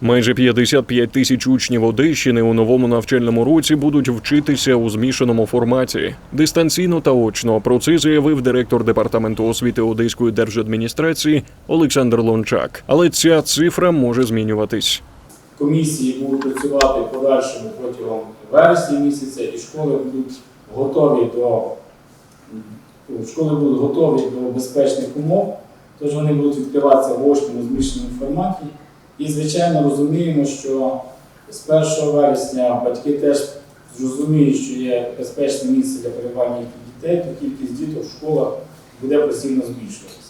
Майже 55 тисяч учнів Одещини у новому навчальному році будуть вчитися у змішаному форматі дистанційно та очно. Про це заявив директор департаменту освіти Одеської держадміністрації Олександр Лончак. Але ця цифра може змінюватись. Комісії будуть працювати подальшому протягом вересня місяця, і школи будуть готові до школи будуть готові до безпечних умов, тож вони будуть відкриватися в очному змішаному форматі. І, звичайно, розуміємо, що з 1 вересня батьки теж зрозуміють, що є безпечне місце для перебування їхніх дітей, то кількість діток в школах буде постійно збільшуватися.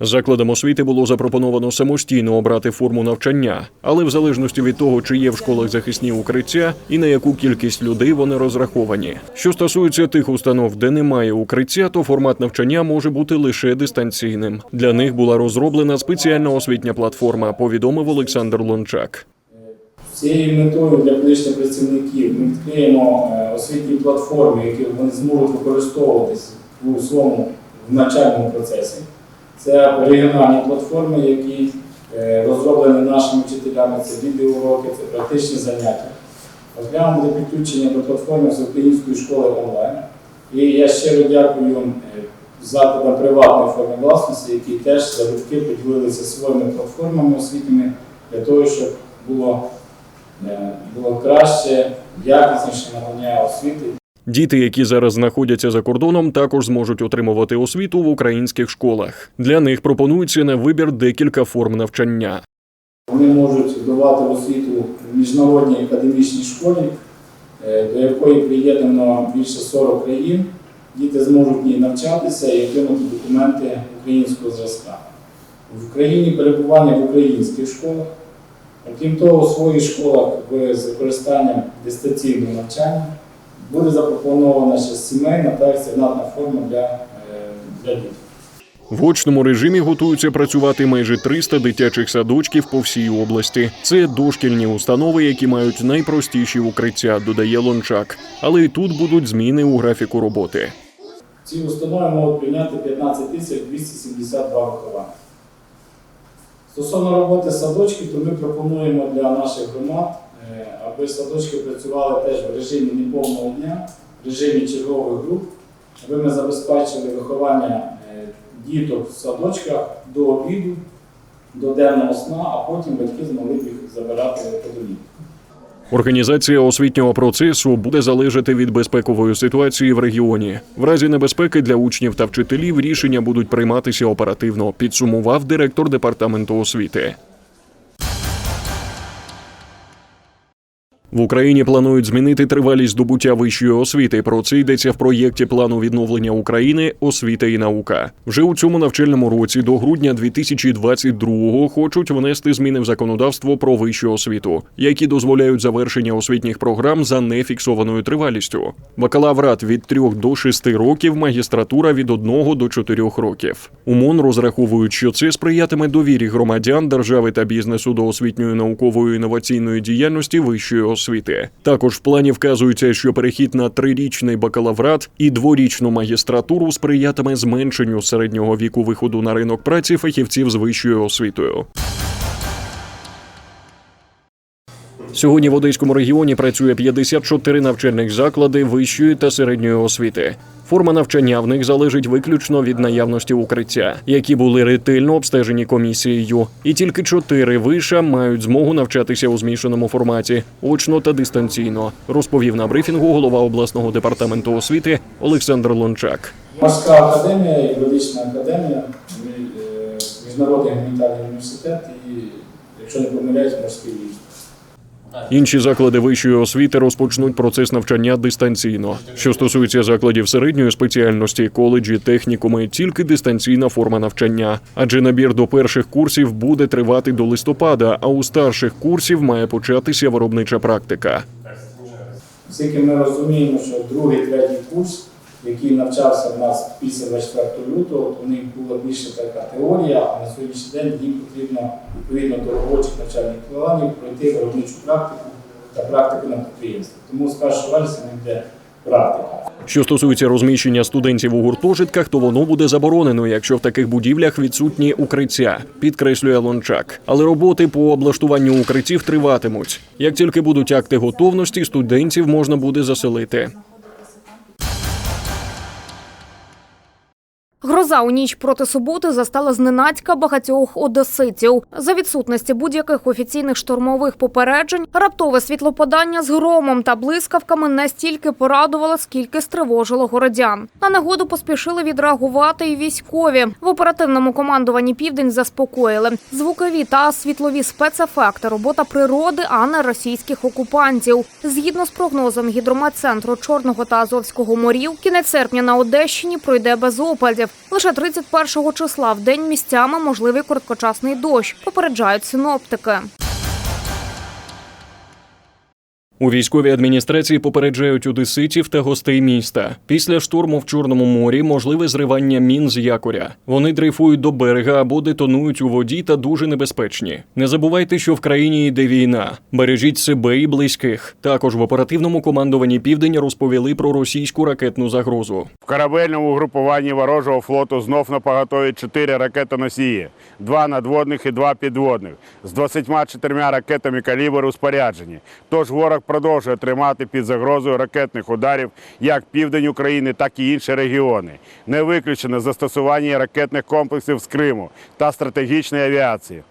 Закладам освіти було запропоновано самостійно обрати форму навчання, але в залежності від того, чи є в школах захисні укриття і на яку кількість людей вони розраховані. Що стосується тих установ, де немає укриття, то формат навчання може бути лише дистанційним. Для них була розроблена спеціальна освітня платформа, повідомив Олександр Лончак. Цією метою для колишніх працівників ми відкриємо е, освітні платформи, які вони зможуть використовуватись у своєму навчальному процесі. Це регіональні платформи, які е, розроблені нашими вчителями, це відеоуроки, це практичні заняття. Розглянемо підключення до платформи Всеукраїнської школи онлайн. І я щиро дякую е, закладам приватної форми власності, які теж залюбки поділилися своїми платформами освітніми для того, щоб було Е, було краще, якісніше надання освіти. Діти, які зараз знаходяться за кордоном, також зможуть отримувати освіту в українських школах. Для них пропонується на вибір декілька форм навчання. Вони можуть здавати освіту в міжнародній академічній школі, е, до якої приєднано більше 40 країн. Діти зможуть в ній навчатися і отримати документи українського зразка. В Україні перебування в українських школах. Окрім того, у своїх школах з використанням дистанційного навчання буде запропонована ще сімейна та екстернатна форма для, е, для дітей. В очному режимі готуються працювати майже 300 дитячих садочків по всій області. Це дошкільні установи, які мають найпростіші укриття, додає Лончак. Але і тут будуть зміни у графіку роботи. Ці установи можуть прийняти 15 тисяч 272 вихованців. Стосовно роботи садочків, то ми пропонуємо для наших громад, аби садочки працювали теж в режимі неповного дня, в режимі чергових груп, аби ми забезпечили виховання е, діток в садочках до обіду, до денного сна, а потім батьки змогли їх забирати по домівках. Організація освітнього процесу буде залежати від безпекової ситуації в регіоні. В разі небезпеки для учнів та вчителів рішення будуть прийматися оперативно. Підсумував директор департаменту освіти. В Україні планують змінити тривалість здобуття вищої освіти. Про це йдеться в проєкті плану відновлення України освіта і наука. Вже у цьому навчальному році до грудня 2022-го хочуть внести зміни в законодавство про вищу освіту, які дозволяють завершення освітніх програм за нефіксованою тривалістю. Бакалаврат від 3 до 6 років, магістратура від 1 до 4 років. УМОН розраховують, що це сприятиме довірі громадян, держави та бізнесу до освітньої наукової інноваційної діяльності вищої освіти. Також в плані вказується, що перехід на трирічний бакалаврат і дворічну магістратуру сприятиме зменшенню середнього віку виходу на ринок праці фахівців з вищою освітою. Сьогодні в Одеському регіоні працює 54 навчальних заклади вищої та середньої освіти. Форма навчання в них залежить виключно від наявності укриття, які були ретельно обстежені комісією. І тільки чотири виша мають змогу навчатися у змішаному форматі, очно та дистанційно, розповів на брифінгу голова обласного департаменту освіти Олександр Лончак. Морська академія, юридична академія, е, міжнародний гуманітарний університет і, якщо не помиляюсь, морський ліс. Інші заклади вищої освіти розпочнуть процес навчання дистанційно. Що стосується закладів середньої спеціальності, коледжі, технікуми, тільки дистанційна форма навчання, адже набір до перших курсів буде тривати до листопада, а у старших курсів має початися виробнича практика. Оскільки ми розуміємо, що другий, третій курс, який навчався в нас після 24 лютого, то в них була більше така теорія, а на сьогоднішній день їм потрібно відповідно до робочих навчальних планів пройти виробничу практику та практику на підприємстві. Тому з 1 вересня в йде практика. Що стосується розміщення студентів у гуртожитках, то воно буде заборонено, якщо в таких будівлях відсутні укриття, підкреслює Лончак. Але роботи по облаштуванню укриттів триватимуть. Як тільки будуть акти готовності, студентів можна буде заселити. Гроза у ніч проти суботи застала зненацька багатьох одеситів. За відсутності будь-яких офіційних штурмових попереджень, раптове світлоподання з громом та блискавками не стільки порадувало, скільки стривожило городян. На негоду поспішили відреагувати і військові. В оперативному командуванні Південь заспокоїли звукові та світлові спецефекти, робота природи, а не російських окупантів. Згідно з прогнозом гідрометцентру Чорного та Азовського морів, кінець серпня на Одещині пройде без опадів. Лише 31 числа в день місцями можливий короткочасний дощ, попереджають синоптики. У військовій адміністрації попереджають одеситів та гостей міста. Після штурму в Чорному морі можливе зривання мін з якоря. Вони дрейфують до берега або детонують у воді та дуже небезпечні. Не забувайте, що в країні йде війна. Бережіть себе і близьких. Також в оперативному командуванні Південь розповіли про російську ракетну загрозу. В корабельному угрупуванні ворожого флоту знов на поготові 4 ракетоносії, 2 надводних і 2 підводних, з 24 ракетами калібру споряджені. Тож ворог продовжує тримати під загрозою ракетних ударів як південь України, так і інші регіони. Не виключено застосування ракетних комплексів з Криму та стратегічної авіації.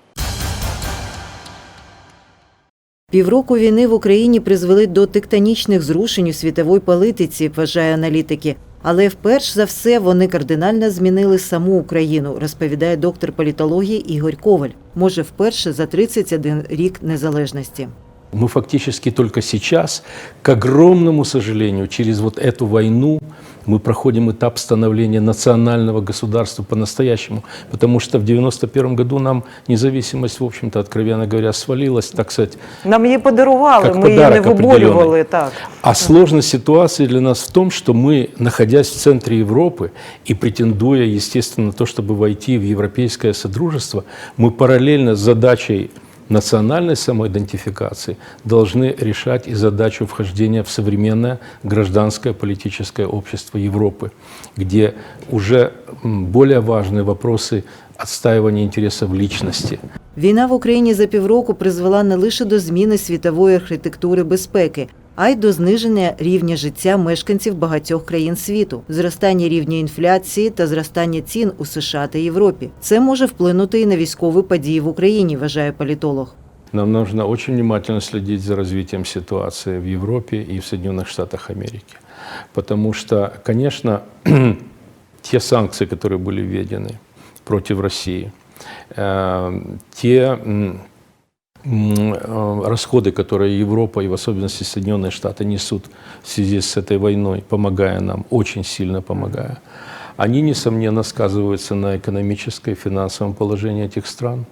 Півроку війни в Україні призвели до тектонічних зрушень у світовій політиці, вважає аналітики. Але вперше за все вони кардинально змінили саму Україну, розповідає доктор політології Ігор Коваль. Може, вперше за 31 рік незалежності. Мы фактически только сейчас, к огромному сожалению, через вот эту войну мы проходим этап становления национального государства по-настоящему. Потому что в 91 году нам независимость, в общем-то, откровенно говоря, свалилась, так сказать. Нам її подарували, Як ми її не подарок виборювали. определенный. Так. А сложность ситуации для нас в том, что мы, находясь в центре Европы и претендуя, естественно, на то, чтобы войти в европейское содружество, мы параллельно с задачей национальной самоидентификации должны решать и задачу вхождения в современное гражданское политическое общество Европы, где уже м, более важные вопросы отстаивания интересов личности, Війна в Україні за півроку призвела не лише до зміни світової архітектури безпеки, а й до зниження рівня життя мешканців багатьох країн світу, зростання рівня інфляції та зростання цін у США та Європі. Це може вплинути і на військові події в Україні, вважає політолог. Нам нужно очень внимательно следить за развитием ситуации в Европе и в Соединенных Штатах Америки. Потому что, конечно, те санкции, которые были введены против России, э, те м, м, э, расходы, которые Европа и в особенности Соединенные Штаты несут в связи с этой войной, помогая нам, очень сильно помогая, они, несомненно, сказываются на экономическое и финансовом положении этих стран.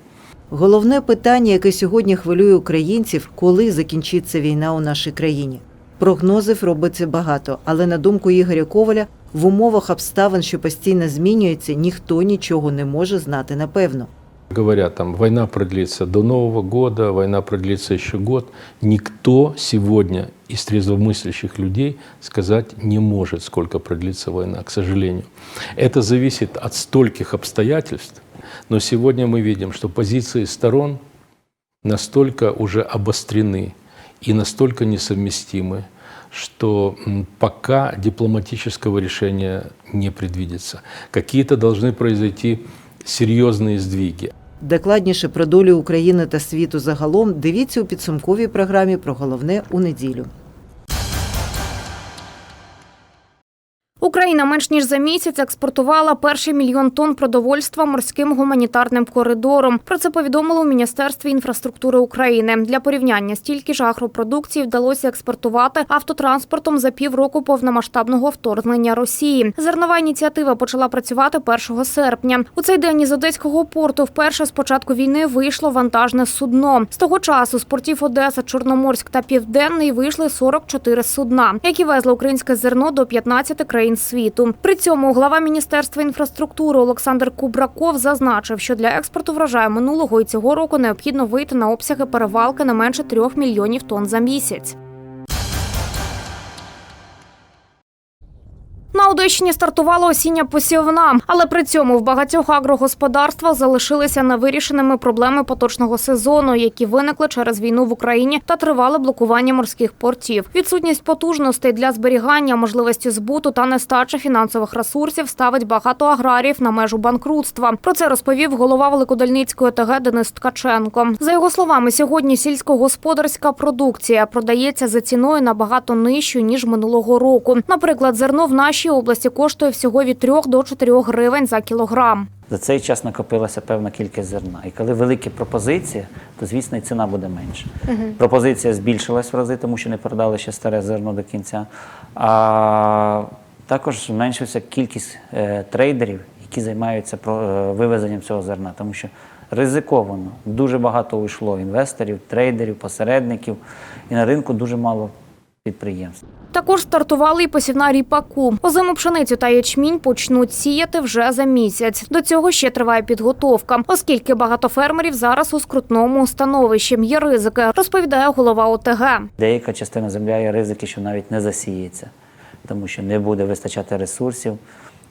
Головне питання, яке сьогодні хвилює українців, коли закінчиться війна у нашій країні. Прогнозів робиться багато, але на думку Ігоря Коваля, в умовах обставин, що постійно змінюються, ніхто нічого не може знати напевно. Говорят, там война продлится до Нового года, война продлится еще год. Никто сегодня из трезвомыслящих людей сказать не может, сколько продлится война, к сожалению. Это зависит от стольких обстоятельств, но сегодня мы видим, что позиции сторон настолько уже обострены и настолько несовместимы, что пока дипломатического решения не предвидится. Какие-то должны произойти серьезные сдвиги. Докладніше про долю України та світу загалом дивіться у підсумковій програмі про головне у неділю. Україна менш ніж за місяць експортувала перший мільйон тонн продовольства морським гуманітарним коридором. Про це повідомило у Міністерстві інфраструктури України. Для порівняння стільки ж агропродукції вдалося експортувати автотранспортом за півроку повномасштабного вторгнення Росії. Зернова ініціатива почала працювати 1 серпня. У цей день із одеського порту вперше з початку війни вийшло вантажне судно. З того часу з портів Одеса, Чорноморськ та Південний вийшли 44 судна, які везли українське зерно до 15 країн світу. При цьому глава міністерства інфраструктури Олександр Кубраков зазначив, що для експорту врожаю минулого і цього року необхідно вийти на обсяги перевалки не менше 3 мільйонів тонн за місяць. Одещині стартувала осіння посівна, але при цьому в багатьох агрогосподарствах залишилися невирішеними проблеми поточного сезону, які виникли через війну в Україні та тривале блокування морських портів. Відсутність потужностей для зберігання, можливості збуту та нестача фінансових ресурсів ставить багато аграріїв на межу банкрутства. Про це розповів голова Великодольницької ОТГ Денис Ткаченко. За його словами, сьогодні сільськогосподарська продукція продається за ціною набагато нижчою ніж минулого року. Наприклад, зерно в нашій області коштує всього від 3 до 4 гривень за кілограм. За цей час накопилася певна кількість зерна. І коли великі пропозиції, то звісно і ціна буде менша. Пропозиція збільшилась в рази, тому що не продали ще старе зерно до кінця. А також зменшилася кількість е, трейдерів, які займаються е, вивезенням цього зерна, тому що ризиковано. Дуже багато уйшло інвесторів, трейдерів, посередників, і на ринку дуже мало підприємств. Також стартували і посівна ріпаку. Озиму пшеницю та ячмінь почнуть сіяти вже за місяць. До цього ще триває підготовка, оскільки багато фермерів зараз у скрутному становищі. Є ризики, розповідає голова ОТГ. Деяка частина земля є ризики, що навіть не засіється, тому що не буде вистачати ресурсів.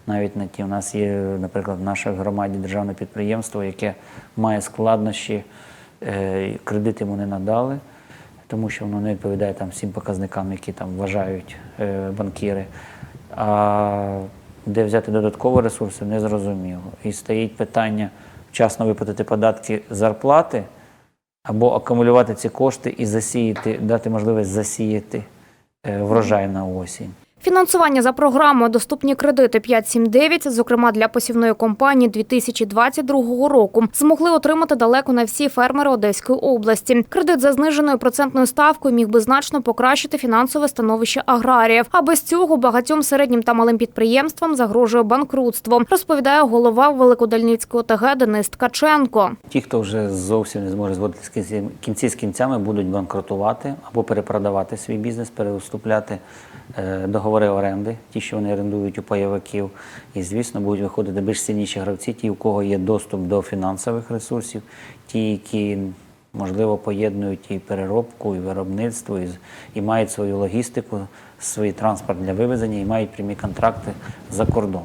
Навіть на ті у нас є, наприклад, в нашій громаді державне підприємство, яке має складнощі, е, кредит йому не надали, тому що воно не відповідає там всім показникам, які там вважають е, банкіри. А де взяти додаткові ресурси, не зрозуміло. І стоїть питання вчасно виплатити податки зарплати або акумулювати ці кошти і засіяти, дати можливість засіяти е, врожай на осінь. Фінансування за програмою Доступні кредити 5.7.9», зокрема для посівної кампанії 2022 року, змогли отримати далеко не всі фермери Одеської області. Кредит за зниженою процентною ставкою міг би значно покращити фінансове становище аграріїв. А без цього багатьом середнім та малим підприємствам загрожує банкрутство, розповідає голова Великодальницької ОТГ Денис Ткаченко. Ті, хто вже зовсім не зможе зводити кінці- з кінцями, будуть банкрутувати або перепродавати свій бізнес, переуступляти е, договори оренди, ті, що вони орендують у пайовиків. І, звісно, будуть виходити більш сильніші гравці, ті, у кого є доступ до фінансових ресурсів, ті, які можливо поєднують і переробку, і виробництво, і, і мають свою логістику, свій транспорт для вивезення, і мають прямі контракти за кордон.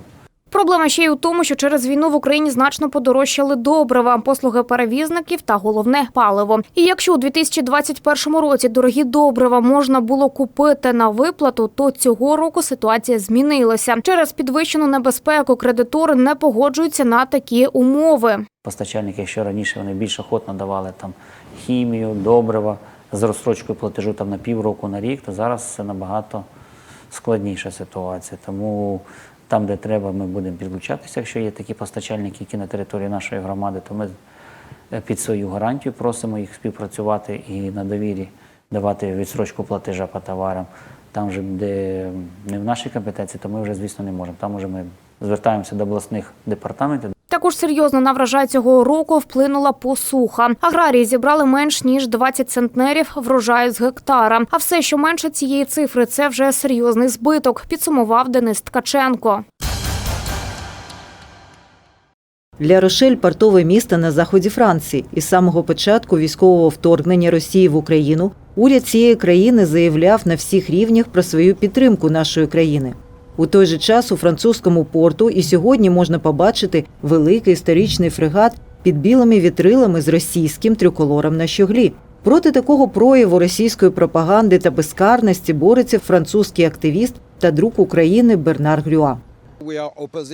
Проблема ще й у тому, що через війну в Україні значно подорожчали добрива, послуги перевізників та головне паливо. І якщо у 2021 році дорогі добрива можна було купити на виплату, то цього року ситуація змінилася. Через підвищену небезпеку кредитори не погоджуються на такі умови. Постачальники, якщо раніше вони більш охотно давали там хімію, добрива з розстрочкою платежу там на півроку, на рік, то зараз це набагато складніша ситуація. Тому там, де треба, ми будемо підключатися. Якщо є такі постачальники, які на території нашої громади, то ми е, під свою гарантію просимо їх співпрацювати і на довірі давати відсрочку платежа по товарам. Там же, де не в нашій компетенції, то ми вже, звісно, не можемо. Там уже ми звертаємося до обласних департаментів. Також серйозно на врожай цього року вплинула посуха. Аграрії зібрали менш ніж 20 центнерів врожаю з гектара. А все, що менше цієї цифри, це вже серйозний збиток. Підсумував Денис Ткаченко. Для Рошель портове місто на заході Франції. Із самого початку військового вторгнення Росії в Україну уряд цієї країни заявляв на всіх рівнях про свою підтримку нашої країни. У той же час у французькому порту і сьогодні можна побачити великий історичний фрегат під білими вітрилами з російським триколором на щоглі. Проти такого прояву російської пропаганди та безкарності бореться французький активіст та друг України Бернар Грюа.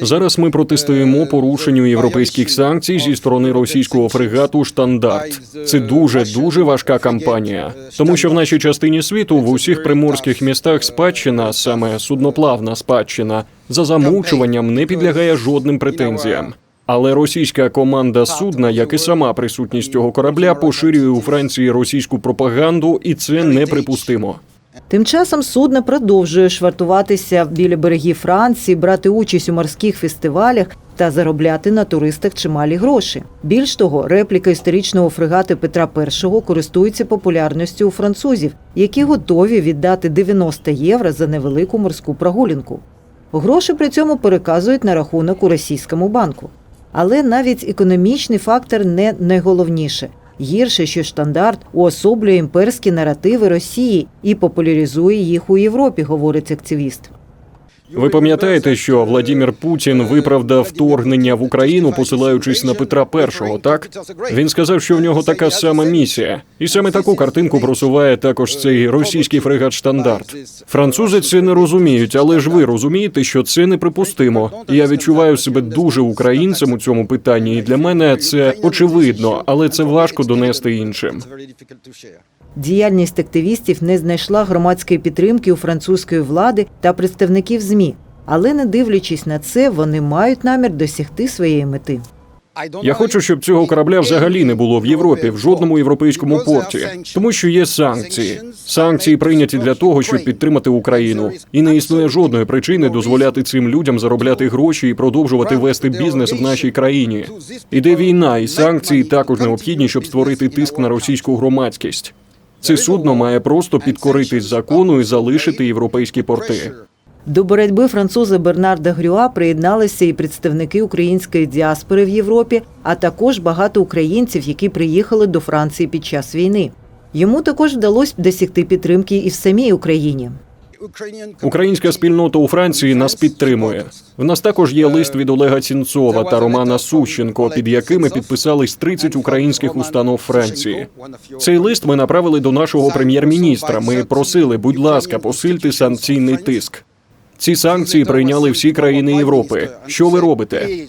Зараз ми протистоїмо порушенню європейських санкцій зі сторони російського фрегату Штандарт. Це дуже дуже важка кампанія, тому що в нашій частині світу в усіх приморських містах спадщина, саме судноплавна спадщина, за замовчуванням не підлягає жодним претензіям. Але російська команда судна, як і сама присутність цього корабля, поширює у Франції російську пропаганду, і це неприпустимо. Тим часом судно продовжує швартуватися біля берегів Франції, брати участь у морських фестивалях та заробляти на туристах чималі гроші. Більш того, репліка історичного фрегату Петра І користується популярністю у французів, які готові віддати 90 євро за невелику морську прогулянку. Гроші при цьому переказують на рахунок у російському банку. Але навіть економічний фактор не найголовніше. Гірше, що штандарт уособлює імперські наративи Росії і популяризує їх у Європі, говорить активіст. Ви пам'ятаєте, що Владімір Путін виправдав вторгнення в Україну, посилаючись на Петра І, так? Він сказав, що в нього така сама місія, і саме таку картинку просуває також цей російський фрегат штандарт. Французи це не розуміють, але ж ви розумієте, що це неприпустимо. Я відчуваю себе дуже українцем у цьому питанні, і для мене це очевидно, але це важко донести іншим. Діяльність активістів не знайшла громадської підтримки у французької влади та представників ЗМІ. Але не дивлячись на це, вони мають намір досягти своєї мети. Я хочу, щоб цього корабля взагалі не було в Європі, в жодному європейському порті, тому що є санкції. Санкції прийняті для того, щоб підтримати Україну, і не існує жодної причини дозволяти цим людям заробляти гроші і продовжувати вести бізнес в нашій країні. Іде війна, і санкції також необхідні, щоб створити тиск на російську громадськість. Це судно має просто підкоритись закону і залишити європейські порти. До боротьби француза Бернарда Грюа приєдналися і представники української діаспори в Європі, а також багато українців, які приїхали до Франції під час війни. Йому також вдалося досягти підтримки і в самій Україні. Українська спільнота у Франції нас підтримує. В нас також є лист від Олега Цінцова та Романа Сущенко, під якими підписались 30 українських установ Франції. Цей лист ми направили до нашого прем'єр-міністра. Ми просили, будь ласка, посильте санкційний тиск. Ці санкції прийняли всі країни Європи. Що ви робите?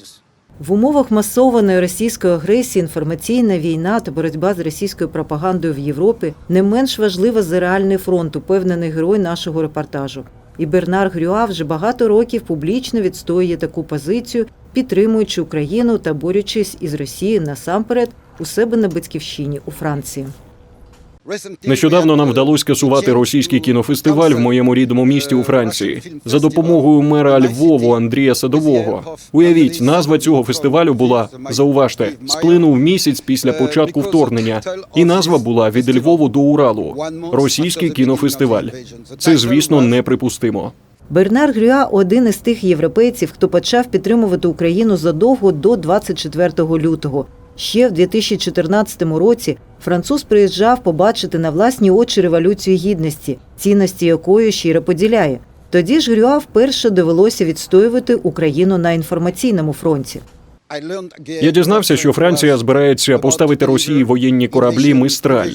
В умовах масованої російської агресії інформаційна війна та боротьба з російською пропагандою в Європі не менш важлива за реальний фронт, упевнений герой нашого репортажу. І Бернар Грюа вже багато років публічно відстоює таку позицію, підтримуючи Україну та борючись із Росією насамперед у себе на батьківщині у Франції. Нещодавно нам вдалося скасувати російський кінофестиваль в моєму рідному місті у Франції за допомогою мера Львову Андрія Садового. Уявіть, назва цього фестивалю була зауважте, сплинув місяць після початку вторгнення, і назва була від Львову до Уралу. Російський кінофестиваль. Це, звісно, неприпустимо. Бернар Грюа один із тих європейців, хто почав підтримувати Україну задовго до 24 лютого. Ще в 2014 році француз приїжджав побачити на власні очі революцію гідності, цінності якої щиро поділяє. Тоді ж Грюа вперше довелося відстоювати Україну на інформаційному фронті. Я дізнався, що Франція збирається поставити Росії воєнні кораблі Мистраль.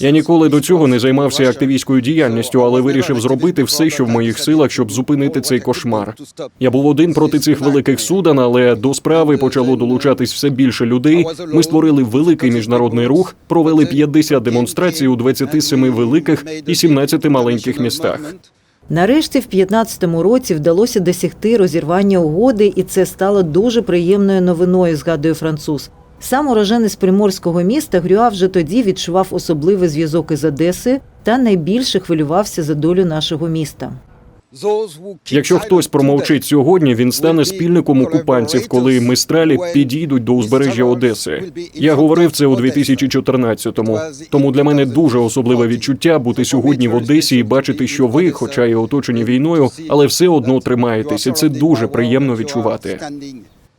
Я ніколи до цього не займався активістською діяльністю, але вирішив зробити все, що в моїх силах, щоб зупинити цей кошмар. Я був один проти цих великих суден, але до справи почало долучатись все більше людей. Ми створили великий міжнародний рух, провели 50 демонстрацій у 27 великих і 17 маленьких містах. Нарешті в 15-му році вдалося досягти розірвання угоди, і це стало дуже приємною новиною, згадує француз. Сам уроженець приморського міста Грюа вже тоді відчував особливий зв'язок із Одесою та найбільше хвилювався за долю нашого міста. Якщо хтось промовчить сьогодні, він стане спільником окупантів, коли мистралі підійдуть до узбережжя Одеси. Я говорив це у 2014-му. Тому для мене дуже особливе відчуття бути сьогодні в Одесі і бачити, що ви, хоча й оточені війною, але все одно тримаєтеся. Це дуже приємно відчувати.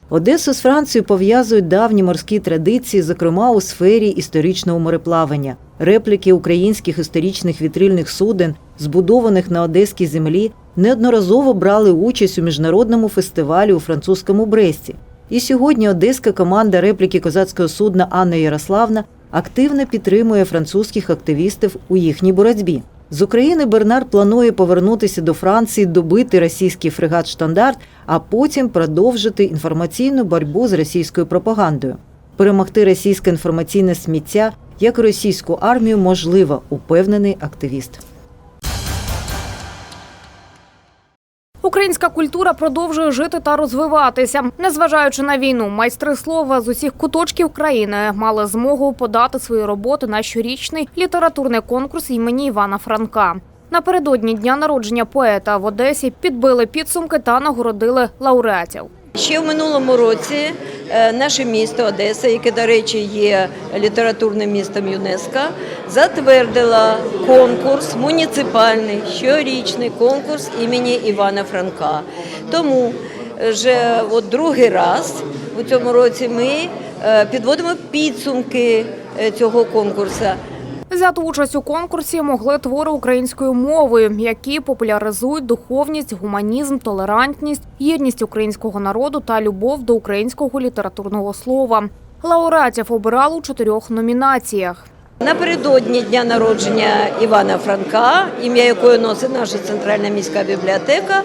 Одесу з Францією пов'язують давні морські традиції, зокрема у сфері історичного мореплавання. Репліки українських історичних вітрильних суден, збудованих на одеській землі, неодноразово брали участь у міжнародному фестивалі у французькому Бресті. І сьогодні одеська команда репліки козацького судна Анна Ярославна активно підтримує французьких активістів у їхній боротьбі. З України Бернар планує повернутися до Франції, добити російський фрегат Штандарт, а потім продовжити інформаційну боротьбу з російською пропагандою. Перемогти російське інформаційне сміття як російську армію можливо, упевнений активіст. Українська культура продовжує жити та розвиватися. Незважаючи на війну, майстри слова з усіх куточків країни мали змогу подати свої роботи на щорічний літературний конкурс імені Івана Франка. Напередодні дня народження поета в Одесі підбили підсумки та нагородили лауреатів. Ще в минулому році е, наше місто Одеса, яке, до речі, є літературним містом ЮНЕСКО, затвердила конкурс муніципальний щорічний конкурс імені Івана Франка. Тому вже от другий раз у цьому році ми е, підводимо підсумки е, цього конкурсу. Взяти участь у конкурсі могли твори українською мовою, які популяризують духовність, гуманізм, толерантність, єдність українського народу та любов до українського літературного слова. Лауреатів обирали у чотирьох номінаціях. Напередодні дня народження Івана Франка, ім'я якої носить наша центральна міська бібліотека,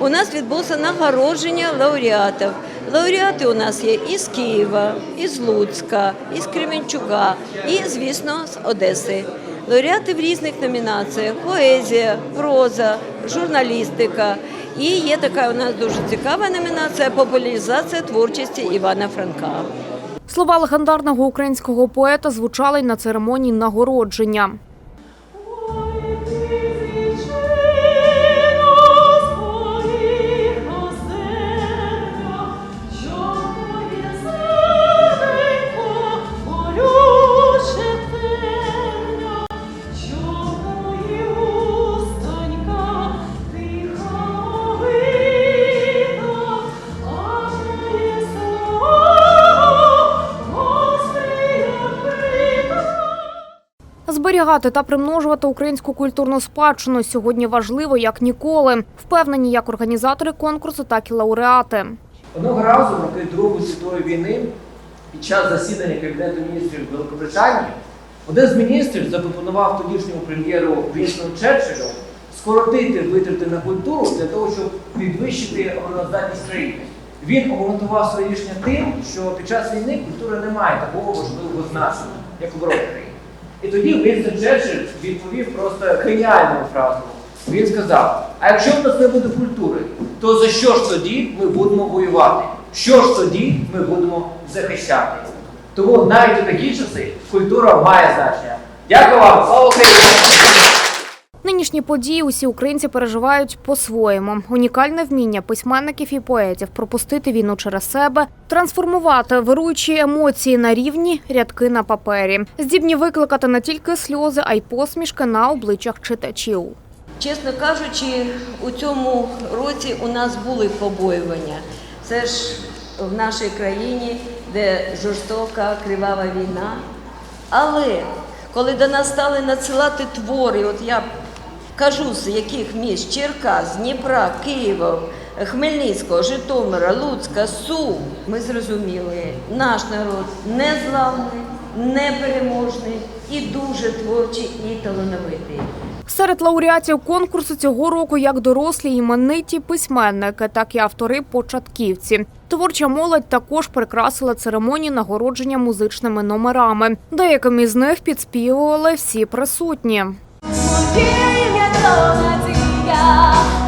у нас відбулося нагородження лауреатів. Лауреати у нас є із Києва, із Луцька, із Кременчука і, звісно, з Одеси. Лауреати в різних номінаціях: поезія, проза, журналістика. І є така у нас дуже цікава номінація популяризація творчості Івана Франка. Слова легендарного українського поета звучали й на церемонії нагородження. Зберігати та примножувати українську культурну спадщину сьогодні важливо як ніколи. Впевнені як організатори конкурсу, так і лауреати. Одного разу в роки Другої світової війни під час засідання Кабінету міністрів Великобританії один з міністрів запропонував тодішньому прем'єру Вінстону Черчиллю скоротити витрати на культуру для того, щоб підвищити обороноздатність країни. Він обґрунтував своє рішення тим, що під час війни культура не має такого важливого значення, як оборона країни. І тоді Вінсен Черчилль відповів просто геніальну фразу. Він сказав: а якщо в нас не буде культури, то за що ж тоді ми будемо воювати? Що ж тоді ми будемо захищати? Тому навіть у такі часи культура має значення. Дякую вам, слава Україні! Нинішні події усі українці переживають по-своєму. Унікальне вміння письменників і поетів пропустити війну через себе, трансформувати вируючі емоції на рівні рядки на папері, здібні викликати не тільки сльози, а й посмішки на обличчях читачів. Чесно кажучи, у цьому році у нас були побоювання. Це ж в нашій країні, де жорстока кривава війна. Але коли до нас стали надсилати твори, от я кажу, з яких міст Черкас, Дніпра, Києва, Хмельницького, Житомира, Луцька, Сум, ми зрозуміли, наш народ незламний, непереможний і дуже творчий і талановитий. Серед лауреатів конкурсу цього року як дорослі імениті письменники, так і автори початківці. Творча молодь також прикрасила церемонію нагородження музичними номерами. Деяким із них підспівували всі присутні. 떠나지가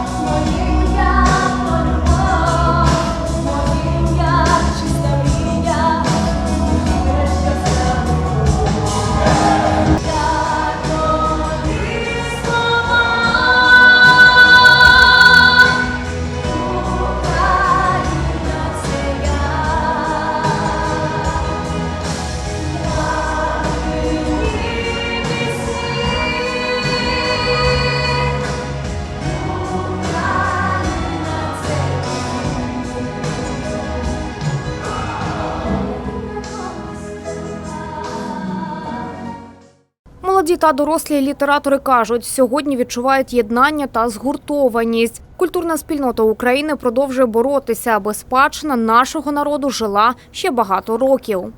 Молоді та дорослі літератори кажуть, сьогодні відчувають єднання та згуртованість. Культурна спільнота України продовжує боротися, аби спадщина нашого народу жила ще багато років.